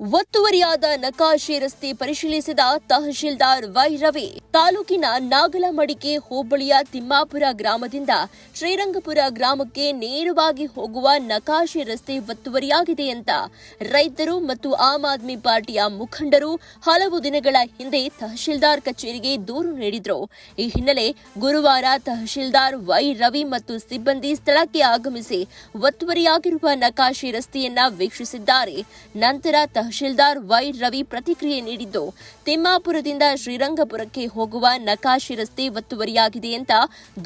ಒತ್ತುವರಿಯಾದ ನಕಾಶೆ ರಸ್ತೆ ಪರಿಶೀಲಿಸಿದ ತಹಶೀಲ್ದಾರ್ ವೈ ರವಿ ತಾಲೂಕಿನ ನಾಗಲಮಡಿಕೆ ಹೋಬಳಿಯ ತಿಮ್ಮಾಪುರ ಗ್ರಾಮದಿಂದ ಶ್ರೀರಂಗಪುರ ಗ್ರಾಮಕ್ಕೆ ನೇರವಾಗಿ ಹೋಗುವ ನಕಾಶೆ ರಸ್ತೆ ಒತ್ತುವರಿಯಾಗಿದೆ ಅಂತ ರೈತರು ಮತ್ತು ಆಮ್ ಆದ್ಮಿ ಪಾರ್ಟಿಯ ಮುಖಂಡರು ಹಲವು ದಿನಗಳ ಹಿಂದೆ ತಹಶೀಲ್ದಾರ್ ಕಚೇರಿಗೆ ದೂರು ನೀಡಿದ್ರು. ಈ ಹಿನ್ನೆಲೆ ಗುರುವಾರ ತಹಶೀಲ್ದಾರ್ ವೈ ರವಿ ಮತ್ತು ಸಿಬ್ಬಂದಿ ಸ್ಥಳಕ್ಕೆ ಆಗಮಿಸಿ ಒತ್ತುವರಿಯಾಗಿರುವ ನಕಾಶೆ ರಸ್ತೆಯನ್ನ ವೀಕ್ಷಿಸಿದ್ದಾರೆ. ನಂತರ ತಹಶೀಲ್ದಾರ್ ವೈ ರವಿ ಪ್ರತಿಕ್ರಿಯೆ ನೀಡಿದ್ದು, ತಿಮ್ಮಾಪುರದಿಂದ ಶ್ರೀರಂಗಪುರಕ್ಕೆ ಹೋಗುವ ನಕಾಶಿ ರಸ್ತೆ ಒತ್ತುವರಿಯಾಗಿದೆ ಅಂತ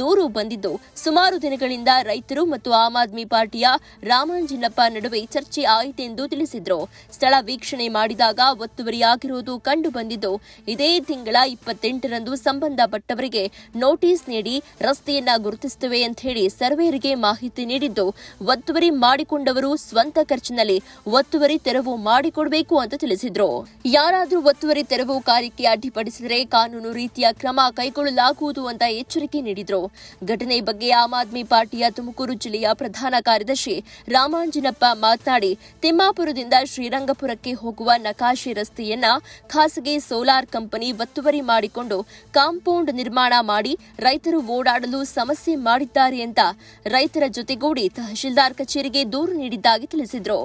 ದೂರು ಬಂದಿದ್ದು, ಸುಮಾರು ದಿನಗಳಿಂದ ರೈತರು ಮತ್ತು ಆಮ್ ಆದ್ಮಿ ಪಾರ್ಟಿಯ ರಾಮಾಂಜಿನಪ್ಪ ನಡುವೆ ಚರ್ಚೆ ಆಯಿತೆಂದು ತಿಳಿಸಿದ್ರು. ಸ್ಥಳ ವೀಕ್ಷಣೆ ಮಾಡಿದಾಗ ಒತ್ತುವರಿಯಾಗಿರುವುದು ಕಂಡು ಬಂದಿದ್ದು, ಇದೇ ತಿಂಗಳ ಇಪ್ಪತ್ತೆಂಟರಂದು ಸಂಬಂಧಪಟ್ಟವರಿಗೆ ನೋಟಿಸ್ ನೀಡಿ ರಸ್ತೆಯನ್ನ ಗುರುತಿಸುತ್ತವೆ ಅಂತ ಹೇಳಿ ಸರ್ವೇರಿಗೆ ಮಾಹಿತಿ ನೀಡಿದ್ದು, ಒತ್ತುವರಿ ಮಾಡಿಕೊಂಡವರು ಸ್ವಂತ ಖರ್ಚಿನಲ್ಲಿ ಒತ್ತುವರಿ ತೆರವು ಮಾಡಿಕೊಡಬೇಕು ಅಂತ ತಿಳಿಸಿದ್ರು. ಯಾರಾದರೂ ಒತ್ತುವರಿ ತೆರವು ಕಾರ್ಯಕ್ಕೆ ಅಡ್ಡಿಪಡಿಸಿದರೆ ಕಾನೂನು ರೀತಿಯ ಕ್ರಮ ಕೈಗೊಳ್ಳಲಾಗುವುದು ಅಂತ ಎಚ್ಚರಿಕೆ ನೀಡಿದ್ರು. ಘಟನೆ ಬಗ್ಗೆ ಆಮ್ ಆದ್ಮಿ ಪಾರ್ಟಿಯ ತುಮಕೂರು ಜಿಲ್ಲೆಯ ಪ್ರಧಾನ ಕಾರ್ಯದರ್ಶಿ ರಾಮಾಂಜಿನಪ್ಪ ಮಾತನಾಡಿ, ತಿಮ್ಮಾಪುರದಿಂದ ಶ್ರೀರಂಗಪುರಕ್ಕೆ ಹೋಗುವ ನಕಾಶೆ ರಸ್ತೆಯನ್ನ ಖಾಸಗಿ ಸೋಲಾರ್ ಕಂಪನಿ ಒತ್ತುವರಿ ಮಾಡಿಕೊಂಡು ಕಾಂಪೌಂಡ್ ನಿರ್ಮಾಣ ಮಾಡಿ ರೈತರು ಓಡಾಡಲು ಸಮಸ್ಯೆ ಮಾಡಿದ್ದಾರೆ ಅಂತ ರೈತರ ಜೊತೆಗೂಡಿ ತಹಶೀಲ್ದಾರ್ ಕಚೇರಿಗೆ ದೂರು ನೀಡಿದ್ದಾಗಿ ತಿಳಿಸಿದ್ರು.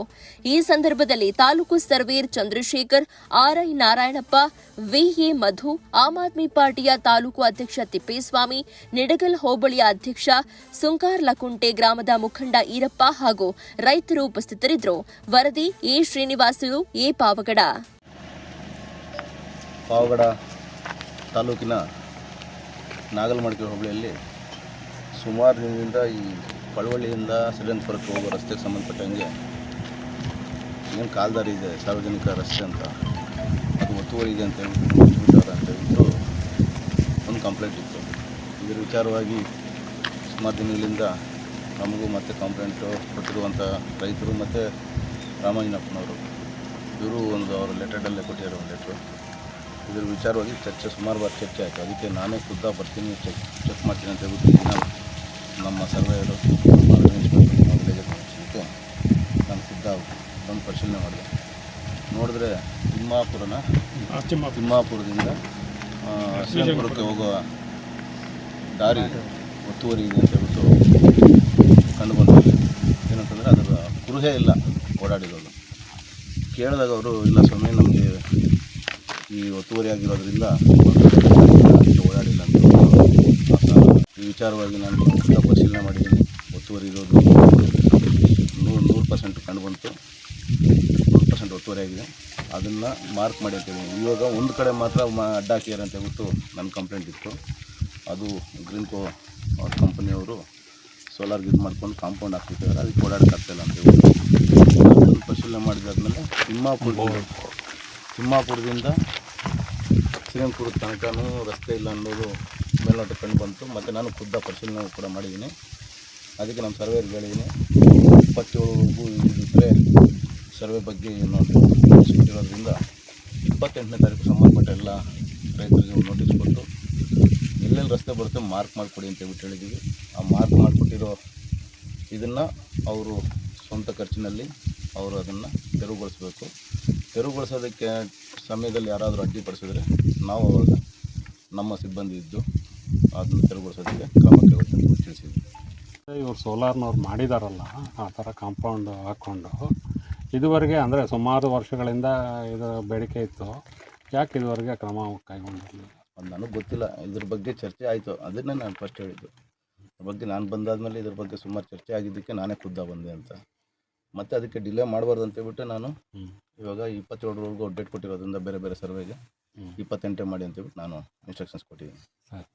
ಈ ಸಂದರ್ಭದಲ್ಲಿ taluk surveyor Chandrashekar, RI Narayanappa, VA Madhu, Aam Aadmi ಪಾರ್ಟಿಯ ತಾಲೂಕು ಅಧ್ಯಕ್ಷ ತಿಪ್ಪೇಸ್ವಾಮಿ, ನಿಡಗಲ್ ಹೋಬಳಿಯ ಅಧ್ಯಕ್ಷ ಸುಂಕಾರ್ ಲಕುಂಟೆ ಗ್ರಾಮದ ಮುಖಂಡ ಈರಪ್ಪ ಹಾಗೂ ರೈತರು ಉಪಸ್ಥಿತರಿದ್ದರು. ವರದಿ ಎ ಶ್ರೀನಿವಾಸುಲು ಎ ಪಾವಗಡ. ಪಾವಗಡ ತಾಲೂಕಿನ ನಾಗಲಮಡಿಕೆ ಹೋಬಳಿಯಲ್ಲಿ ಸುಮಾರು ದಿನದಿಂದ ಈ ಪಳವಳ್ಳಿಯಿಂದ ಶ್ರೀರಂಗಪುರಕ್ಕೆ ಹೋಗುವ ರಸ್ತೆಗೆ ಸಂಬಂಧಪಟ್ಟಂಗೆ ಏನು ಕಾಲ್ದಾರಿ ಇದೆ? ಸಾರ್ವಜನಿಕ ರಸ್ತೆ ಅಂತ. ಅದು ಒತ್ತುವರಿ ಇದೆ ಅಂತ ಹೇಳ್ಬಿಟ್ಟು ಮುಚ್ಚಿಬಿಟ್ಟವ್ರೆ ಅಂತ ಹೇಳ್ಬಿಟ್ಟು ಒಂದು ಕಂಪ್ಲೇಂಟ್ ಇತ್ತು. ಇದರ ವಿಚಾರವಾಗಿ ಸುಮಾರು ದಿನಗಳಿಂದ ನಮಗೂ ಮತ್ತು ಕಂಪ್ಲೇಂಟು ಕೊಟ್ಟಿರುವಂಥ ರೈತರು ಮತ್ತು ರಾಮಾಂಜನಪ್ಪನವರು ಇವರು ಒಂದು ಅವರು ಲೆಟರ್ಡಲ್ಲೇ ಕೊಟ್ಟಿರೋ ಒಂದು ಲೆಟ್ರು ಇದ್ರ ವಿಚಾರವಾಗಿ ಚರ್ಚೆ ಸುಮಾರು ಬಾರಿ ಚರ್ಚೆ ಆಯಿತು. ಅದಕ್ಕೆ ನಾನೇ ಖುದ್ದ ಬರ್ತೀನಿ ಚೆಕ್ ಚೆಕ್ ಮಾಡ್ತೀನಿ ಅಂತ ಹೇಳ್ಬಿಟ್ಟು ನಮ್ಮ ಸರ್ವೇಯರು, ನಮ್ಮ ವಿಲೇಜ್ ಮುಗಿಸಲಿಕ್ಕೆ ನಾನು ಖುದ್ದ ಬಂದು ಪರಿಶೀಲನೆ ಮಾಡಿದೆ. ನೋಡಿದ್ರೆ ತಿಮ್ಮಾಪುರನ ತಿಮ್ಮಾಪುರದಿಂದ ಶ್ರೀರಂಗಪುರಕ್ಕೆ ಹೋಗುವ ದಾರಿ ಒತ್ತುವರಿ ಇದೆ ಅಂತ ಹೇಳ್ಬಿಟ್ಟು ಕಂಡು ಬಂದಿದೆ ಏನಂತಂದರೆ ಅದರ ಕುರುಹೇ ಇಲ್ಲ ಓಡಾಡಿರೋದು. ಕೇಳಿದಾಗ ಅವರು ಇಲ್ಲ ಸ್ವಾಮಿ ನಮಗೆ ಈ ಒತ್ತುವರಿ ಆಗಿರೋದ್ರಿಂದ ಓಡಾಡಿಲ್ಲ ಅಂತ ಈ ವಿಚಾರವಾಗಿ ನಾನು ಪರಿಶೀಲನೆ ಮಾಡಿದ್ದೀನಿ. ಒತ್ತುವರಿ ಇರೋದು ನೂರು ನೂರು ಪರ್ಸೆಂಟ್ ಕಂಡು ಬಂತು ನೂರು ಪರ್ಸೆಂಟ್ ಒತ್ತುವರಿ ಆಗಿದೆ. ಅದನ್ನು ಮಾರ್ಕ್ ಮಾಡಿ ಅಂತ ಹೇಳಿದ್ದೀನಿ ಇವಾಗ ಒಂದು ಕಡೆ ಮಾತ್ರ ಮ ಅಡ್ಡ ಹಾಕಿದ್ದಾರೆ ಅಂತ ಹೇಳ್ಬಿಟ್ಟು ನನ್ನ ಕಂಪ್ಲೇಂಟ್ ಇತ್ತು. ಅದು ಗ್ರೀನ್ಕೋ ಅವ್ರ ಕಂಪನಿಯವರು ಸೋಲಾರ್ ಇದು ಮಾಡ್ಕೊಂಡು ಕಾಂಪೌಂಡ್ ಹಾಕ್ಬಿಟ್ಟಿದ್ದಾರೆ ಅದಕ್ಕೆ ಓಡಾಡೋಕ್ಕಾಗ್ತಾಯಿಲ್ಲ ಅಂತ ಹೇಳ್ಬಿಟ್ಟು. ಅದನ್ನು ಪರಿಶೀಲನೆ ಮಾಡಿದಾದ್ಮೇಲೆ ತಿಮ್ಮಾಪುರ ತಿಮ್ಮಾಪುರದಿಂದ ಶ್ರೀರಂಗಪುರದ ತನಕನೂ ರಸ್ತೆ ಇಲ್ಲ ಅನ್ನೋದು ಮೇಲ್ನೋಟ ಕಂಡು ಬಂತು. ಮತ್ತು ನಾನು ಖುದ್ದ ಪರಿಶೀಲನೆ ಕೂಡ ಮಾಡಿದ್ದೀನಿ. ಅದಕ್ಕೆ ನಮ್ಮ ಸರ್ವೇರ್ಗೆ ಹೇಳಿದ್ದೀನಿ. ಇಪ್ಪತ್ತೇಳು ಇದ್ದರೆ ಸರ್ವೆ ಬಗ್ಗೆ ನೋಟಿಸ್ ಕೊಟ್ಟಿರೋದ್ರಿಂದ ಇಪ್ಪತ್ತೆಂಟನೇ ತಾರೀಕು ಸಂಬಂಧಪಟ್ಟ ಎಲ್ಲ ರೈತರಿಗೆ ನೋಟಿಸ್ ಕೊಟ್ಟು ಎಲ್ಲೆಲ್ಲಿ ರಸ್ತೆ ಬರುತ್ತೆ ಮಾರ್ಕ್ ಮಾಡಿಕೊಡಿ ಅಂತ ಹೇಳ್ಬಿಟ್ಟು ಹೇಳಿದ್ದೀವಿ. ಆ ಮಾರ್ಕ್ ಮಾಡಿಕೊಟ್ಟಿರೋ ಇದನ್ನು ಅವರು ಸ್ವಂತ ಖರ್ಚಿನಲ್ಲಿ ಅವರು ಅದನ್ನು ತೆರವುಗೊಳಿಸಬೇಕು. ತೆರವುಗೊಳಿಸೋದಕ್ಕೆ ಸಮಯದಲ್ಲಿ ಯಾರಾದರೂ ಅಡ್ಡಿಪಡಿಸಿದ್ರೆ ನಾವು ಅವಾಗ ನಮ್ಮ ಸಿಬ್ಬಂದಿ ಇದ್ದು ಅದನ್ನು ತೆರವುಗೊಳಿಸೋದಕ್ಕೆ ಕ್ರಮ ಕೈಗೊಳ್ತೀವಿ ಅಂತ ತಿಳಿಸಿದ್ವಿ. ಇವರು ಸೋಲಾರ್ನವ್ರು ಮಾಡಿದಾರಲ್ಲ, ಆ ಥರ ಕಾಂಪೌಂಡ್ ಹಾಕ್ಕೊಂಡು ಇದುವರೆಗೆ ಅಂದರೆ ಸುಮಾರು ವರ್ಷಗಳಿಂದ ಇದು ಬೇಡಿಕೆ ಇತ್ತು. ಯಾಕೆ ಇದುವರೆಗೆ ಕ್ರಮ ಕೈಗೊಂಡಿರಲಿಲ್ಲ? ಅದು ನನಗೆ ಗೊತ್ತಿಲ್ಲ. ಇದ್ರ ಬಗ್ಗೆ ಚರ್ಚೆ ಆಯಿತು. ಅದನ್ನೇ ನಾನು ಫಸ್ಟ್ ಹೇಳಿದ್ದು. ಅದ್ರ ಬಗ್ಗೆ ನಾನು ಬಂದಾದಮೇಲೆ ಇದ್ರ ಬಗ್ಗೆ ಸುಮಾರು ಚರ್ಚೆ ಆಗಿದ್ದಕ್ಕೆ ನಾನೇ ಖುದ್ದ ಬಂದೆ ಅಂತ. ಮತ್ತು ಅದಕ್ಕೆ ಡಿಲೇ ಮಾಡಬಾರ್ದು ಅಂತ ಹೇಳ್ಬಿಟ್ಟು ನಾನು ಇವಾಗ ಇಪ್ಪತ್ತೇಳರವರೆಗೂ ಅಪ್ಡೇಟ್ ಕೊಟ್ಟಿರೋದ್ರಿಂದ ಬೇರೆ ಬೇರೆ ಸರ್ವೆಗೆ ಇಪ್ಪತ್ತೆಂಟೇ ಮಾಡಿ ಅಂತ ಹೇಳ್ಬಿಟ್ಟು ನಾನು ಇನ್ಸ್ಟ್ರಕ್ಷನ್ಸ್ ಕೊಟ್ಟಿದ್ದೀನಿ. ಸರಿ.